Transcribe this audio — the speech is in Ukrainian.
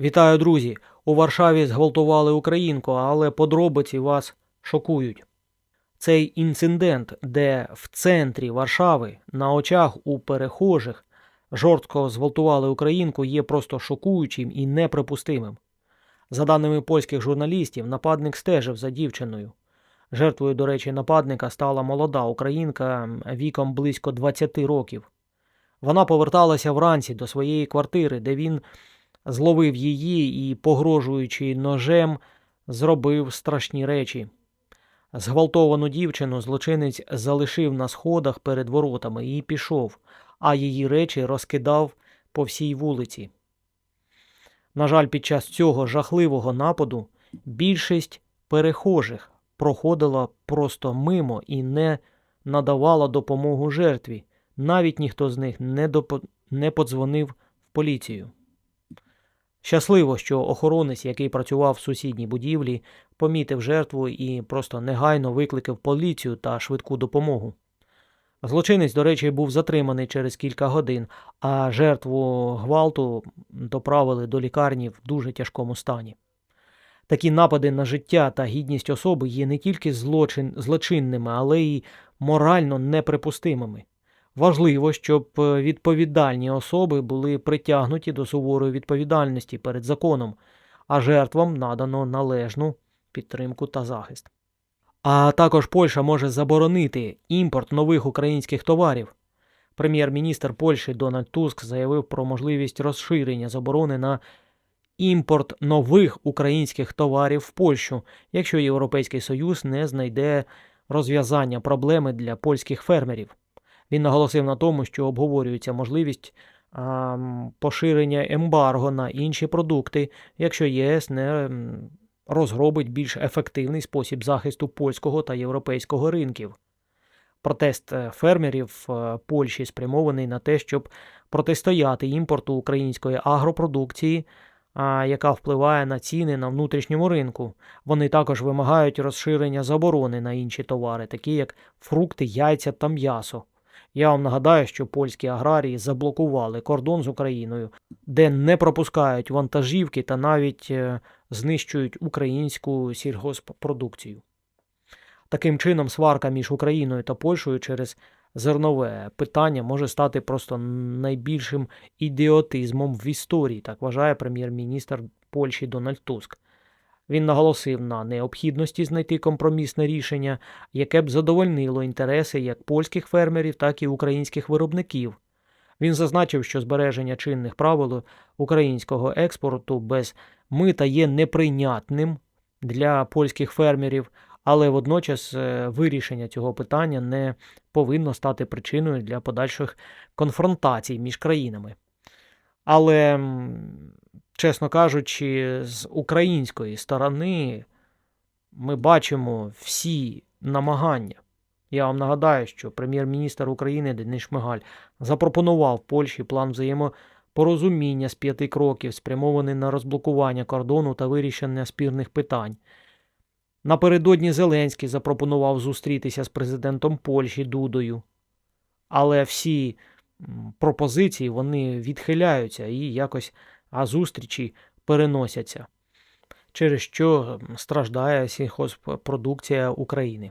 Вітаю, друзі! У Варшаві зґвалтували українку, але подробиці вас шокують. Цей інцидент, де в центрі Варшави на очах у перехожих жорстко зґвалтували українку, є просто шокуючим і неприпустимим. За даними польських журналістів, нападник стежив за дівчиною. Жертвою, до речі, нападника стала молода українка віком близько 20 років. Вона поверталася вранці до своєї квартири, де він зловив її і, погрожуючи ножем, зробив страшні речі. Зґвалтовану дівчину злочинець залишив на сходах перед воротами і пішов, а її речі розкидав по всій вулиці. На жаль, під час цього жахливого нападу більшість перехожих проходила просто мимо і не надавала допомогу жертві. Навіть ніхто з них не, допо... не подзвонив в поліцію. Щасливо, що охоронець, який працював в сусідній будівлі, помітив жертву і просто негайно викликав поліцію та швидку допомогу. Злочинець, до речі, був затриманий через кілька годин, а жертву гвалту доправили до лікарні в дуже тяжкому стані. Такі напади на життя та гідність особи є не тільки злочин, злочинними, але й морально неприпустимими. Важливо, щоб е, відповідальні особи були притягнуті до суворої відповідальності перед законом, а жертвам надано належну підтримку та захист. А також Польща може заборонити імпорт нових українських товарів. Прем'єр-міністр Польщі Дональд Туск заявив про можливість розширення заборони на імпорт нових українських товарів в Польщу, якщо Європейський Союз не знайде розв'язання проблеми для польських фермерів. Він наголосив на тому, що обговорюється можливість а, поширення ембарго на інші продукти, якщо ЄС не розробить більш ефективний спосіб захисту польського та європейського ринків. Протест е, фермерів е, Польщі спрямований на те, щоб протистояти імпорту української агропродукції, яка впливає на ціни на внутрішньому ринку. Вони також вимагають розширення заборони на інші товари, такі як фрукти, яйця та м'ясо. Я вам нагадаю, що польські аграрії заблокували кордон з Україною, де не пропускають вантажівки та навіть е, знищують українську сільгосппродукцію. Таким чином, сварка між Україною та Польщею через зернове питання може стати просто найбільшим ідіотизмом в історії, так вважає прем'єр-міністр Польщі Дональд Туск. Він наголосив на необхідності знайти компромісне рішення, яке б задовольнило інтереси як польських фермерів, так і українських виробників. Він зазначив, що збереження чинних правил українського експорту без мита є неприйнятним для польських фермерів, але водночас е, вирішення цього питання не повинно стати причиною для подальших конфронтацій між країнами. Але, чесно кажучи, з української сторони ми бачимо всі намагання. Я вам нагадаю, що прем'єр-міністр України Денис Шмигаль запропонував Польщі план взаємопорозуміння з п'яти кроків, спрямований на розблокування кордону та вирішення спірних питань. Напередодні Зеленський запропонував зустрітися з президентом Польщі Дудою. Але всі пропозиції вони відхиляються і якось а зустрічі переносяться, через що страждає сільхозпродукція України.